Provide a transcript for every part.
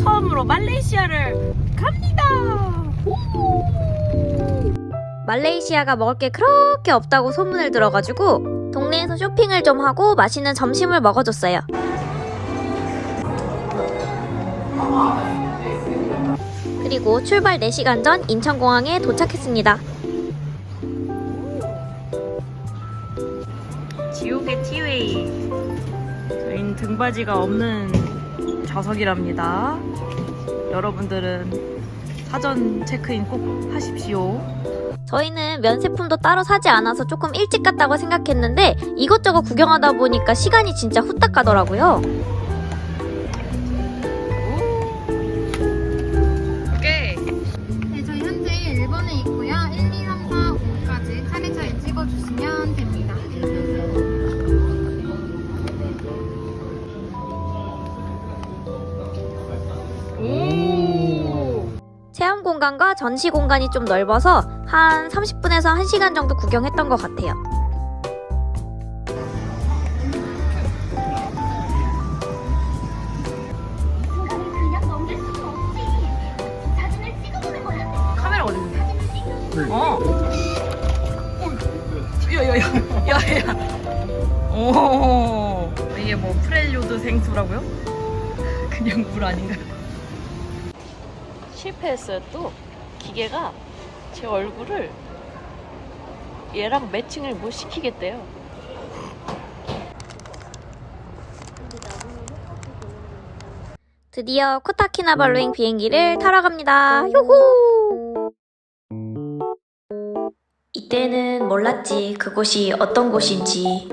처음으로 말레이시아를 갑니다. 말레이시아가 먹을 게 그렇게 없다고 소문을 들어가지고 동네에서 쇼핑을 좀 하고 맛있는 점심을 먹어줬어요. 그리고 출발 4시간 전 인천공항에 도착했습니다. 지옥의 티웨이. 저희는 등받이가 없는 좌석이랍니다. 여러분들은 사전 체크인 꼭 하십시오. 저희는 면세품도 따로 사지 않아서 조금 일찍 갔다고 생각했는데 이것저것 구경하다 보니까 시간이 진짜 후딱 가더라고요. 공간과 전시 공간이 좀 넓어서 한 30분에서 1시간 정도 구경했던 것 같아요. 카메라 어디 있는데? 어. 야야야 야야. 오. 이게 뭐 프렐류드 생수라고요? 그냥 물 아닌가요? 실패했어요 또 기계가 제 얼굴을 얘랑 매칭을 못 시키겠대요. 드디어 코타키나발루잉 비행기를 타러 갑니다. 요호! 이때는 몰랐지 그곳이 어떤 곳인지.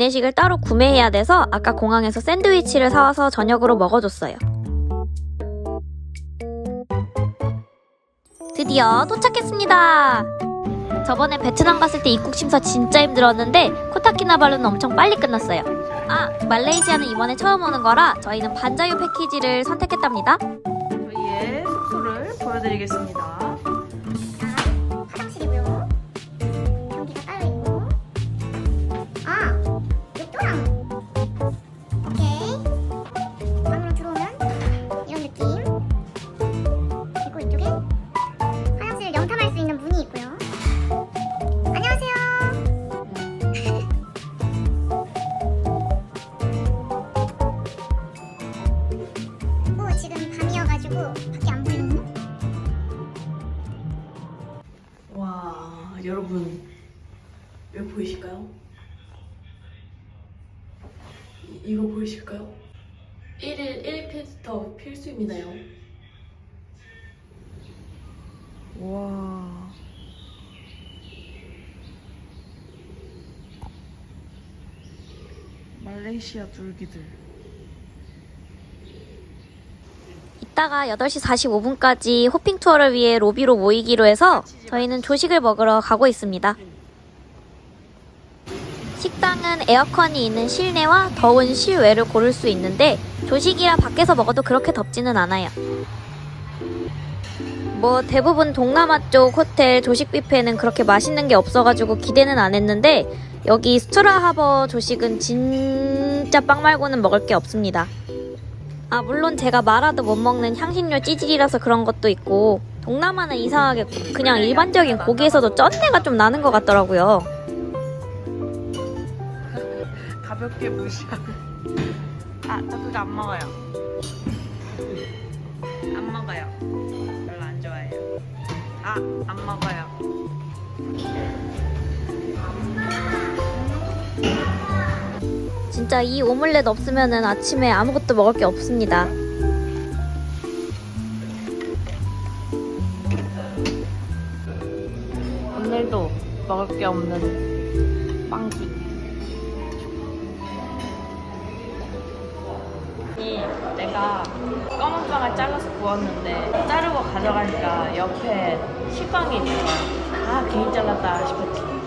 기내식을 따로 구매해야 돼서 아까 공항에서 샌드위치를 사와서 저녁으로 먹어줬어요. 드디어 도착했습니다. 저번에 베트남 갔을 때 입국 심사 진짜 힘들었는데 코타키나발루는 엄청 빨리 끝났어요. 아, 말레이시아는 이번에 처음 오는 거라 저희는 반자유 패키지를 선택했답니다. 저희의 숙소를 보여드리겠습니다. 여러분 여기 보이실까요? 이- 이거 보이실까요? 1일 1필터 필수입니다요. 와. 말레이시아 줄기들. 이따가 8시 45분까지 호핑 투어를 위해 로비로 모이기로 해서 저희는 조식을 먹으러 가고 있습니다. 식당은 에어컨이 있는 실내와 더운 실외를 고를 수 있는데 조식이라 밖에서 먹어도 그렇게 덥지는 않아요. 뭐 대부분 동남아 쪽 호텔 조식 뷔페는 그렇게 맛있는 게 없어가지고 기대는 안 했는데 여기 스투라 하버 조식은 진짜 빵 말고는 먹을 게 없습니다. 아 물론 제가 말아도 못 먹는 향신료 찌질이라서 그런 것도 있고 동남아는 이상하게 그냥 일반적인 고기에서도 쩐내가 좀 나는 것 같더라고요. 가볍게 무시하는. 아, 저 그거 안 먹어요. 안 먹어요. 별로 안 좋아해요. 아, 안 먹어요. 진짜 이 오믈렛 없으면은 아침에 아무것도 먹을 게 없습니다. 오늘도 먹을 게 없는 빵기. 이 내가 검은 빵을 잘라서 구웠는데 자르고 가져가니까 옆에 식빵이 있는 거야. 아, 괜히 잘랐다 싶었지.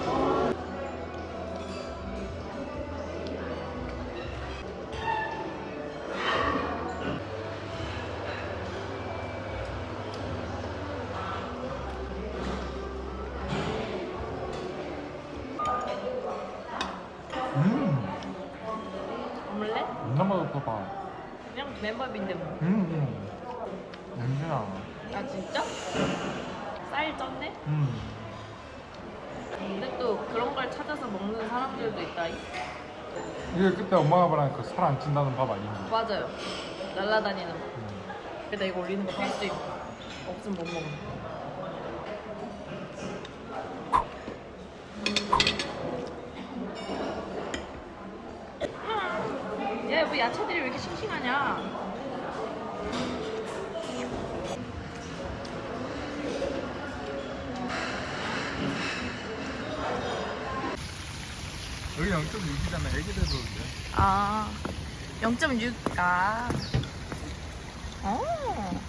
한번 봐봐. 그냥 맨밥인데 뭐. 음, 음. 냄새나. 아 진짜? 쌀 쪘네? 음. 근데 또 그런 걸 찾아서 먹는 사람들도 있다. 이게 그때 엄마가 말한 그 살 안 찐다는 밥 아닌지. 맞아요. 날라다니는 거. 음. 근데 이거 올리는 거 봤을 있고 없으면 못 먹는 거. 얘, 뭐 야채들이 왜 이렇게 싱싱하냐? 여기 0.6이잖아. 애기들도 그래. 아, 0.6가. 어,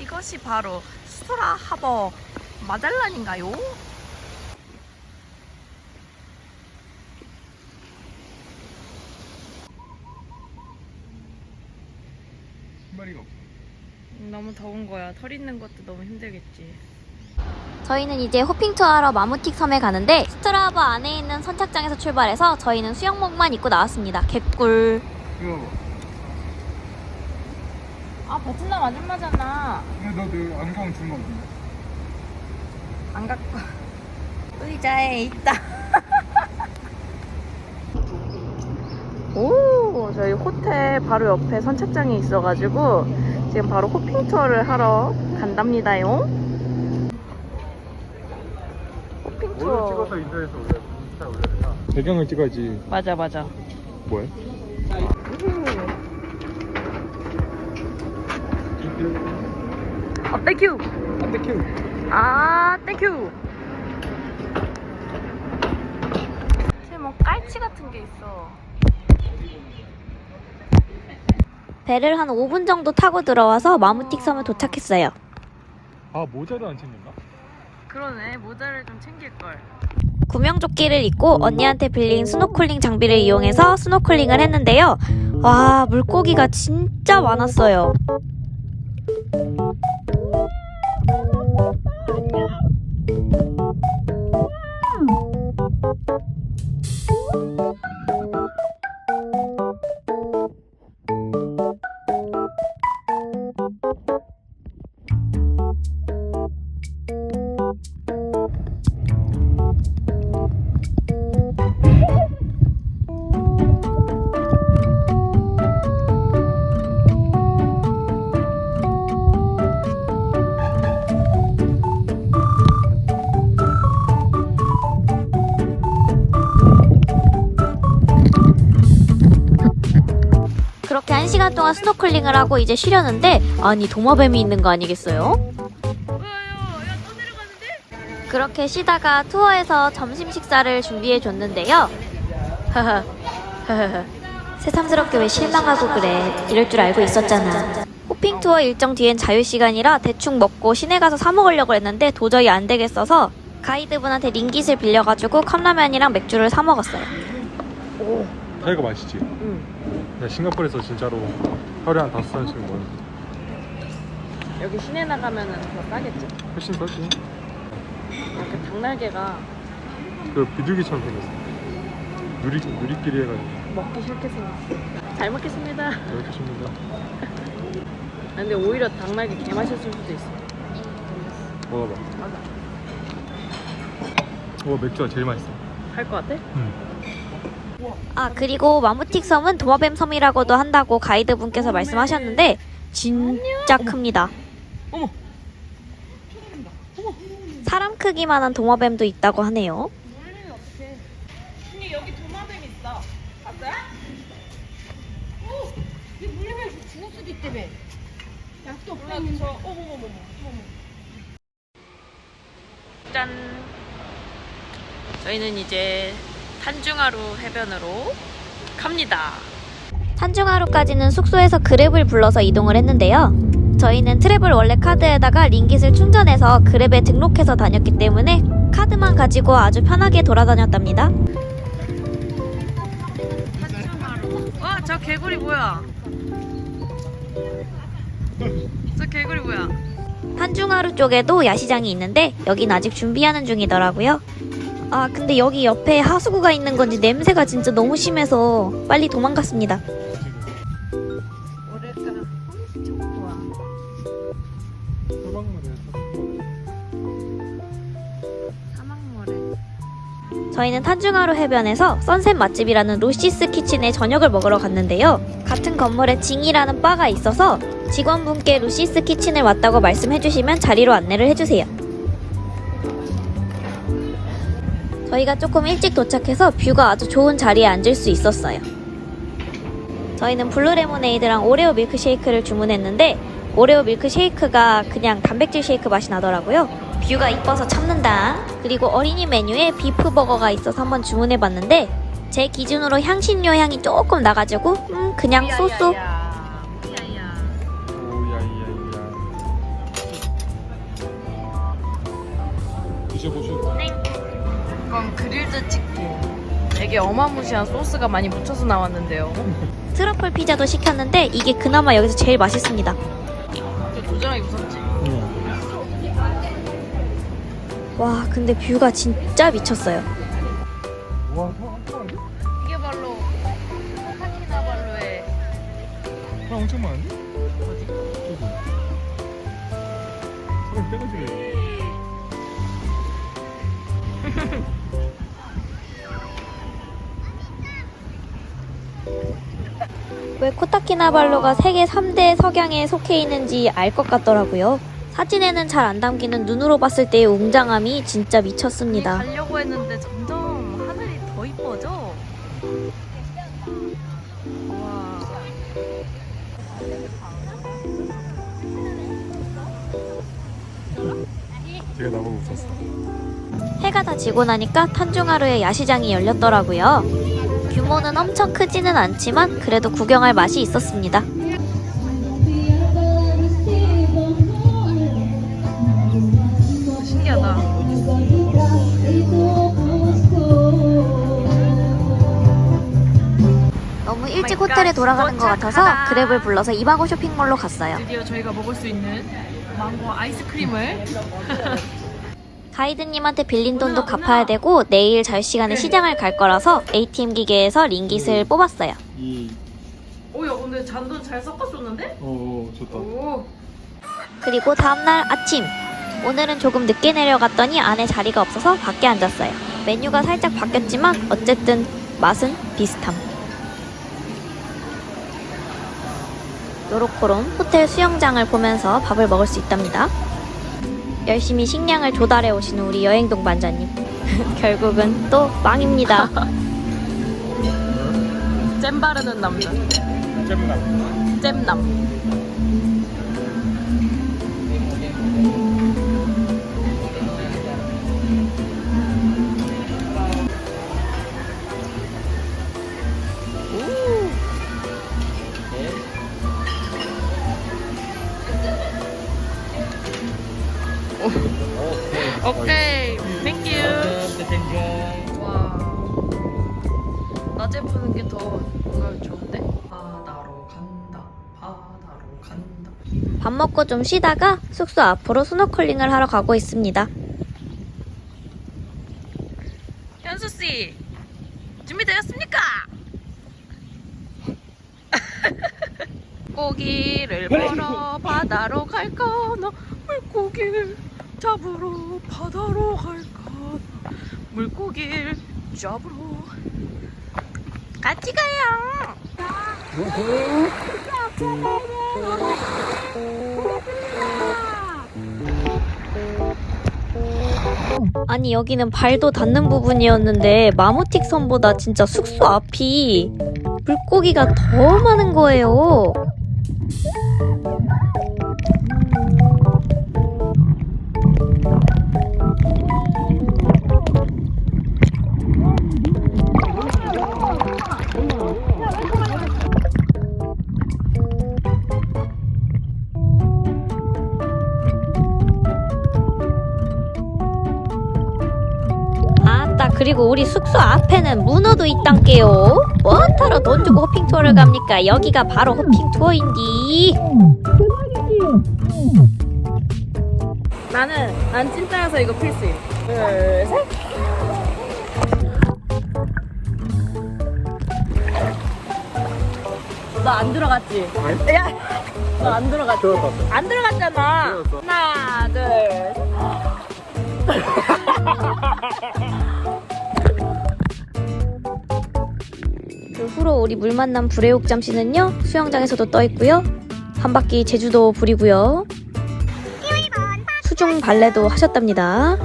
이것이 바로 스토라 하버 마잘란인가요? 신발이가 없어. 너무 더운 거야. 털 있는 것도 너무 힘들겠지. 저희는 이제 호핑 투어하러 마무틱 섬에 가는데 스트라하버 안에 있는 선착장에서 출발해서 저희는 수영복만 입고 나왔습니다. 개꿀. 이거. 아, 베트남 아줌마잖아. 근데 너내 안경 준거 같은데? 안 갖고. 의자에 있다. 오, 저희 호텔 바로 옆에 선착장이 있어가지고 지금 바로 호핑 투어를 하러 간답니다요. 호핑 오늘. 찍어서 인터넷에 올려. 인스타에 올려야? 배경을 찍어야지. 맞아, 맞아. 뭐해? 어, 땡큐. 안 돼 큐. 아, 땡큐. 쟤 뭐 깔치 같은 게 있어. 배를 한 5분 정도 타고 들어와서 마무틱 섬에 도착했어요. 아 모자도 안 챙겼나? 그러네, 모자를 좀 챙길 걸. 구명조끼를 입고 언니한테 빌린 스노클링 장비를 이용해서 스노클링을 했는데요. 와, 물고기가 진짜 많았어요. 그렇게 한 시간 동안 스노클링을 하고 이제 쉬려는데 아니 도마뱀이 있는 거 아니겠어요? 그렇게 쉬다가 투어에서 점심 식사를 준비해 줬는데요. 새삼스럽게 왜 실망하고 그래. 이럴 줄 알고 있었잖아. 호핑 투어 일정 뒤엔 자유 시간이라 대충 먹고 시내 가서 사 먹으려고 했는데 도저히 안 되겠어서 가이드분한테 링깃을 빌려가지고 컵라면이랑 맥주를 사 먹었어요. 자기가 맛있지? 응. 나 싱가포르에서 진짜로 하루에 한 다섯 잔씩 먹어. 여기 시내 나가면은 더 싸겠지. 훨씬 싸지. 이렇게 닭날개가 그 비둘기처럼 생겼어. 누리 누리끼리 해가지고 먹기 싫게 생겼어. 잘 먹겠습니다. 이렇게 줍니다. 근데 오히려 닭날개 개 맛있을 수도 있어. 먹어봐. 맞아. 어 맥주가 제일 맛있어. 할 것 같아? 응. 아 그리고 마무틱 섬은 도마뱀 섬이라고도 한다고 가이드 분께서 말씀하셨는데 진짜 큽니다. 어머. 사람 크기만한 도마뱀도 있다고 하네요. 원래 어떻게? 근데 여기 도마뱀 있어. 봤어요? 이 물리면 죽을 수도 있다며. 약도 몰라 저 어머머머머. 짠. 저희는 이제 탄중하루 해변으로 갑니다. 탄중하루까지는 숙소에서 그랩을 불러서 이동을 했는데요. 저희는 트래블 원래 카드에다가 링깃을 충전해서 그랩에 등록해서 다녔기 때문에 카드만 가지고 아주 편하게 돌아다녔답니다. 와, 저 개구리 뭐야? 저 개구리 뭐야? 탄중하루 쪽에도 야시장이 있는데 여긴 아직 준비하는 중이더라고요. 아 근데 여기 옆에 하수구가 있는 건지 냄새가 진짜 너무 심해서 빨리 도망갔습니다. 저희는 탄중하루 해변에서 선셋 맛집이라는 루시스 키친에 저녁을 먹으러 갔는데요. 같은 건물에 징이라는 바가 있어서 직원분께 루시스 키친을 왔다고 말씀해주시면 자리로 안내를 해주세요. 저희가 조금 일찍 도착해서 뷰가 아주 좋은 자리에 앉을 수 있었어요. 저희는 블루 레모네이드랑 오레오 밀크쉐이크를 주문했는데 오레오 밀크쉐이크가 그냥 단백질 쉐이크 맛이 나더라고요. 뷰가 이뻐서 참는다. 그리고 어린이 메뉴에 비프 버거가 있어서 한번 주문해봤는데 제 기준으로 향신료 향이 조금 나가지고 음 그냥 쏘쏘 되게 어마무시한 소스가 많이 묻혀서 나왔는데요. 트러플 피자도 시켰는데 이게 그나마 여기서 제일 맛있습니다. 좀 도전하기 무섭지? 와 근데 뷰가 진짜 미쳤어요. 와? 이게 바로 타키나발루의 사람 엄청 많은데? 어디? 저기 사람 떼가지고 왜 코타키나발루가 세계 3대 석양에 속해 있는지 알 것 같더라고요. 사진에는 잘 안 담기는 눈으로 봤을 때의 웅장함이 진짜 미쳤습니다. 가려고 했는데 점점 하늘이 더 이뻐져. 와. 제가 나보고 웃었어 해가 다 지고 나니까 탄중하루에 야시장이 열렸더라고요. 규모는 엄청 크지는 않지만 그래도 구경할 맛이 있었습니다. 신기하다. 너무 일찍 마이 갓, 호텔에 돌아가는 것 같아서. 그랩을 불러서 이바고 쇼핑몰로 갔어요. 드디어 저희가 먹을 수 있는 망고 아이스크림을 가이드님한테 빌린 돈도 갚아야 되고 내일 자유시간에 시장을 갈 거라서 ATM 기계에서 링깃을 뽑았어요. 이... 오야 근데 잔돈 잘 섞어줬는데? 어 좋다 오 그리고 다음날 아침 오늘은 조금 늦게 내려갔더니 안에 자리가 없어서 밖에 앉았어요. 메뉴가 살짝 바뀌었지만 어쨌든 맛은 비슷함. 요로코롬 호텔 수영장을 보면서 밥을 먹을 수 있답니다. 열심히 식량을 조달해 오시는 우리 여행 동반자님. 결국은 또 빵입니다. 잼 바르는 남자 잼남 잼남 좀 쉬다가 숙소 앞으로 스노클링을 하러 가고 있습니다. 현수 씨 준비되었습니까? 고기를 보러 바다로 갈까나 물고기를 잡으러 바다로 갈까? 물고기를 잡으러 같이 가요 아니 여기는 발도 닿는 부분이었는데 마모틱 섬보다 진짜 숙소 앞이 물고기가 더 많은 거예요. 그리고 우리 숙소 앞에는 문어도 있단게요 뭐하러 돈 주고 호핑 투어를 갑니까 여기가 바로 호핑 투어인디 나는 난 찐따여서 이거 필수임 둘 셋 너 안 들어갔지? 아니? 야, 너 안 들어갔지? 들어갔어. 안 들어갔잖아. 들어갔어. 하나, 둘. 셋. 그 후로 우리 물 만난 불의 옥 잠시는요 수영장에서도 떠 있고요 한 바퀴 제주도 부리고요 수중 발레도 하셨답니다.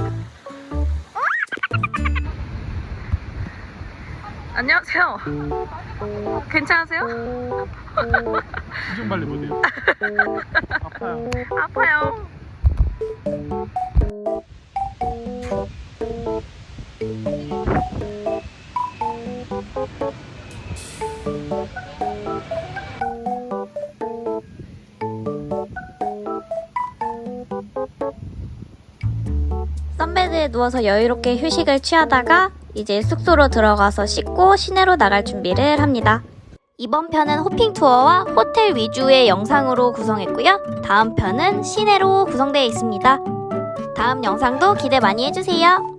안녕하세요. 괜찮으세요? 수중 발레 못해요. 아파요. 아파요. 누워서 여유롭게 휴식을 취하다가 이제 숙소로 들어가서 씻고 시내로 나갈 준비를 합니다. 이번 편은 호핑 투어와 호텔 위주의 영상으로 구성했고요. 다음 편은 시내로 구성되어 있습니다. 다음 영상도 기대 많이 해주세요.